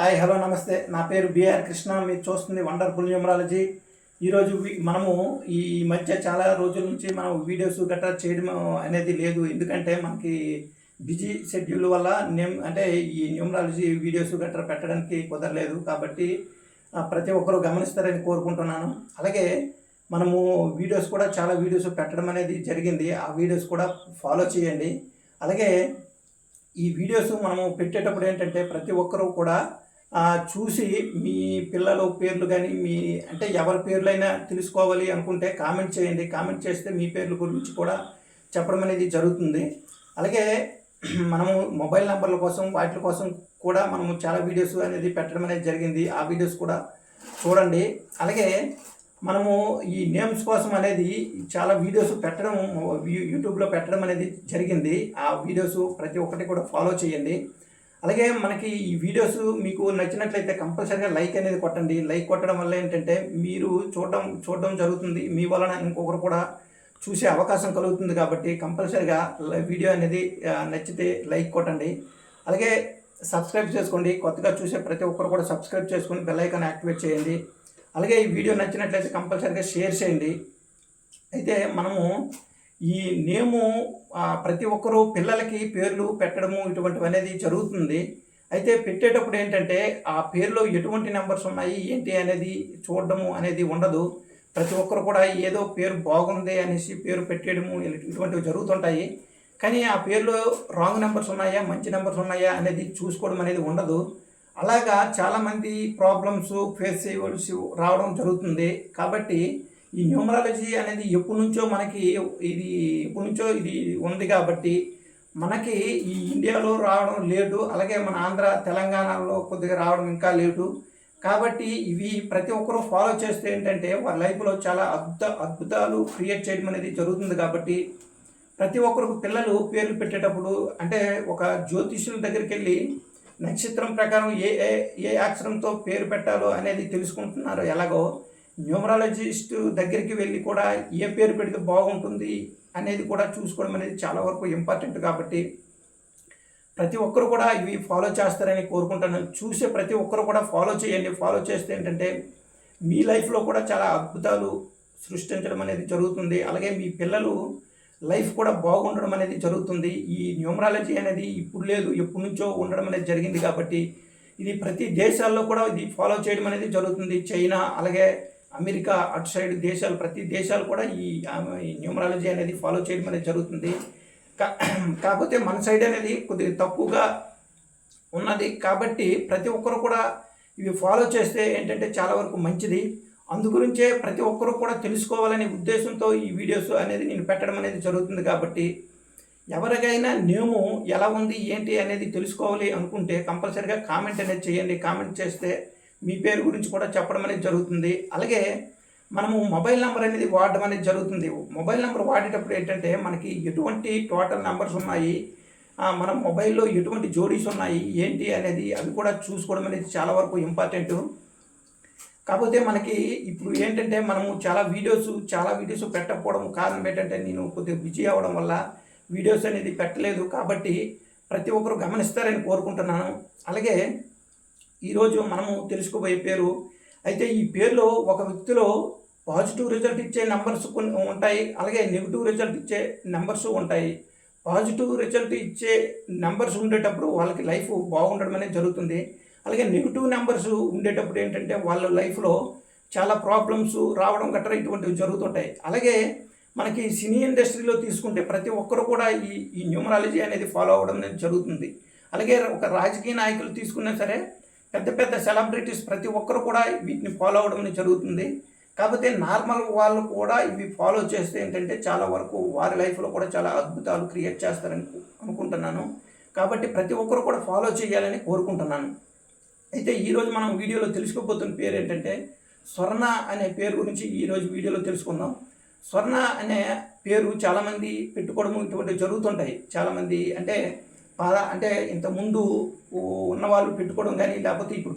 Hi hello నమస్తే. నా పేరు బిఆర్ కృష్ణ. మీరు చూస్తుంది వండర్ఫుల్ న్యూమరాలజీ. ఈరోజు మనము ఈ మధ్య చాలా రోజుల నుంచి మనం వీడియోస్ గట్రా చేయడం అనేది లేదు. ఎందుకంటే మనకి బిజీ షెడ్యూల్ వల్ల నేమ్ అంటే ఈ న్యూమరాలజీ వీడియోస్ గట్రా పెట్టడానికి కుదరలేదు. కాబట్టి ప్రతి ఒక్కరూ గమనిస్తారని కోరుకుంటున్నాను. అలాగే మనము వీడియోస్ కూడా చాలా వీడియోస్ పెట్టడం అనేది జరిగింది. ఆ వీడియోస్ కూడా ఫాలో చేయండి. అలాగే ఈ వీడియోస్ మనము పెట్టేటప్పుడు ఏంటంటే ప్రతి ఒక్కరూ కూడా చూసి మీ పిల్లల పేర్లు కానీ మీ అంటే ఎవరి పేర్లైనా తెలుసుకోవాలి అనుకుంటే కామెంట్ చేయండి. కామెంట్ చేస్తే మీ పేర్ల గురించి కూడా చెప్పడం అనేది జరుగుతుంది. అలాగే మనము మొబైల్ నెంబర్ల కోసం వాటి కోసం కూడా మనము చాలా వీడియోస్ అనేది పెట్టడం అనేది జరిగింది. ఆ వీడియోస్ కూడా చూడండి. అలాగే మనము ఈ నేమ్స్ కోసం అనేది చాలా వీడియోస్ పెట్టడం యూట్యూబ్లో పెట్టడం అనేది జరిగింది. ఆ వీడియోస్ ప్రతి ఒక్కటి కూడా ఫాలో చేయండి. అలాగే మనకి ఈ వీడియోస్ మీకు నచ్చినట్లయితే కంపల్సరీగా లైక్ అనేది కొట్టండి. లైక్ కొట్టడం వల్ల ఏంటంటే మీరు చూడడం చూడడం జరుగుతుంది. మీ వలన ఇంకొకరు కూడా చూసే అవకాశం కలుగుతుంది కాబట్టి కంపల్సరీగా లై- వీడియో అనేది నచ్చితే లైక్ కొట్టండి. అలాగే సబ్స్క్రైబ్ చేసుకోండి. కొత్తగా చూసే ప్రతి ఒక్కరు కూడా సబ్స్క్రైబ్ చేసుకొని బెల్ ఐకాన్ యాక్టివేట్ చేయండి. అలాగే ఈ వీడియో నచ్చినట్లయితే కంపల్సరీగా షేర్ చేయండి. అయితే మనము ఈ నేము ప్రతి ఒక్కరూ పిల్లలకి పేర్లు పెట్టడము ఇటువంటివి అనేది జరుగుతుంది. అయితే పెట్టేటప్పుడు ఏంటంటే ఆ పేరులో ఎటువంటి నెంబర్స్ ఉన్నాయి ఏంటి అనేది చూడడము అనేది ఉండదు. ప్రతి ఒక్కరు కూడా ఏదో పేరు బాగుంది అనేసి పేరు పెట్టేయడము ఇటువంటివి జరుగుతుంటాయి. కానీ ఆ పేరులో రాంగ్ నెంబర్స్ ఉన్నాయా మంచి నెంబర్స్ ఉన్నాయా అనేది చూసుకోవడం అనేది ఉండదు. అలాగా చాలామంది ప్రాబ్లమ్స్ ఫేస్ చేయవలసి రావడం జరుగుతుంది. కాబట్టి ఈ న్యూమరాలజీ అనేది ఎప్పటి నుంచో మనకి ఇది ఎప్పటి నుంచో ఇది ఉంది కాబట్టి మనకి ఈ ఇండియాలో రావడం లేటు అలాగే మన ఆంధ్ర తెలంగాణలో కొద్దిగా రావడం ఇంకా లేటు కాబట్టి ఇవి ప్రతి ఒక్కరూ ఫాలో చేస్తే ఏంటంటే వారి లైఫ్లో చాలా అద్భుత అద్భుతాలు క్రియేట్ చేయడం అనేది జరుగుతుంది కాబట్టి ప్రతి ఒక్కరికి పిల్లలు పేర్లు పెట్టేటప్పుడు అంటే ఒక జ్యోతిష్యుల దగ్గరికి వెళ్ళి నక్షత్రం ప్రకారం ఏ ఏ ఏ అక్షరంతో పేరు పెట్టాలో అనేది తెలుసుకుంటున్నారు. ఎలాగో న్యూమరాలజిస్ట్ దగ్గరికి వెళ్ళి కూడా ఏ పేరు పెడితే బాగుంటుంది అనేది కూడా చూసుకోవడం అనేది చాలా వరకు ఇంపార్టెంట్ కాబట్టి ప్రతి ఒక్కరు కూడా ఇవి ఫాలో చేస్తారని కోరుకుంటున్నాను చూసే ప్రతి ఒక్కరు కూడా ఫాలో చేయండి. ఫాలో చేస్తే ఏంటంటే మీ లైఫ్లో కూడా చాలా అద్భుతాలు సృష్టించడం అనేది జరుగుతుంది. అలాగే మీ పిల్లలు లైఫ్ కూడా బాగుండడం అనేది జరుగుతుంది. ఈ న్యూమరాలజీ అనేది ఇప్పుడు లేదు ఎప్పటి నుంచో ఉండడం అనేది జరిగింది కాబట్టి ఇది ప్రతి దేశాల్లో కూడా ఇది ఫాలో చేయడం అనేది జరుగుతుంది. చైనా అలాగే అమెరికా అటు సైడ్ దేశాలు ప్రతి దేశాలు కూడా ఈ న్యూమరాలజీ అనేది ఫాలో చేయడం అనేది జరుగుతుంది. కా- కాకపోతే మన సైడ్ అనేది కొద్దిగా తక్కువగా ఉన్నది. కాబట్టి ప్రతి ఒక్కరు కూడా ఇవి ఫాలో చేస్తే ఏంటంటే చాలా వరకు మంచిది. అందుగురించే ప్రతి ఒక్కరూ కూడా తెలుసుకోవాలనే ఉద్దేశంతో ఈ వీడియోస్ అనేది నేను పెట్టడం అనేది జరుగుతుంది కాబట్టి ఎవరికైనా నేము ఎలా ఉంది ఏంటి అనేది తెలుసుకోవాలి అనుకుంటే కంపల్సరీగా కామెంట్ అనేది చేయండి. కామెంట్ చేస్తే మీ పేరు గురించి కూడా చెప్పడం అనేది జరుగుతుంది. అలాగే మనము మొబైల్ నెంబర్ అనేది వాడడం అనేది జరుగుతుంది. మొబైల్ నెంబర్ వాడేటప్పుడు ఏంటంటే మనకి ఎటువంటి టోటల్ నెంబర్స్ ఉన్నాయి? మన మొబైల్లో ఎటువంటి జోడీస్ ఉన్నాయి? ఏంటి అనేది అవి కూడా చూసుకోవడం అనేది చాలా వరకు ఇంపార్టెంట్. కాకపోతే మనకి ఇప్పుడు ఏంటంటే మనము చాలా వీడియోస్ చాలా వీడియోస్ పెట్టకపోవడం కారణం ఏంటంటే నేను కొద్దిగా బిజీ అవ్వడం వల్ల వీడియోస్ అనేది పెట్టలేదు. కాబట్టి ప్రతి ఒక్కరు గమనిస్తారని కోరుకుంటున్నాను. అలాగే ఈరోజు మనము తెలుసుకోబోయే పేరు. అయితే ఈ పేరులో ఒక వ్యక్తిలో పాజిటివ్ రిజల్ట్ ఇచ్చే నెంబర్స్ కొన్ని ఉంటాయి. అలాగే నెగిటివ్ రిజల్ట్ ఇచ్చే నెంబర్స్ ఉంటాయి. పాజిటివ్ రిజల్ట్ ఇచ్చే నెంబర్స్ ఉండేటప్పుడు వాళ్ళకి లైఫ్ బాగుండడం అనేది జరుగుతుంది. అలాగే నెగిటివ్ నెంబర్స్ ఉండేటప్పుడు ఏంటంటే వాళ్ళ లైఫ్లో చాలా ప్రాబ్లమ్స్ రావడం గట్రా ఇటువంటివి జరుగుతుంటాయి. అలాగే మనకి సినీ ఇండస్ట్రీలో తీసుకుంటే ప్రతి ఒక్కరు కూడా ఈ ఈ న్యూమరాలజీ అనేది ఫాలో అవ్వడం అనేది జరుగుతుంది. అలాగే ఒక రాజకీయ నాయకులు తీసుకున్నా సరే పెద్ద పెద్ద సెలబ్రిటీస్ ప్రతి ఒక్కరు కూడా వీటిని ఫాలో అవ్వడం అనేది జరుగుతుంది. కాకపోతే నార్మల్ వాళ్ళు కూడా ఇవి ఫాలో చేస్తే ఏంటంటే చాలా వరకు వారి లైఫ్లో కూడా చాలా అద్భుతాలు క్రియేట్ చేస్తారని అనుకుంటున్నాను. కాబట్టి ప్రతి ఒక్కరు కూడా ఫాలో చేయాలని కోరుకుంటున్నాను. అయితే ఈరోజు మనం వీడియోలో తెలుసుకోబోతున్న పేరు ఏంటంటే స్వర్ణ అనే పేరు గురించి ఈరోజు వీడియోలో తెలుసుకుందాం. స్వర్ణ అనే పేరు చాలామంది పెట్టుకోవడం ఇటువంటి జరుగుతుంటాయి. చాలామంది అంటే పాద అంటే ఇంతకుముందు ఉన్నవాళ్ళు పెట్టుకోవడం కానీ లేకపోతే ఇప్పుడు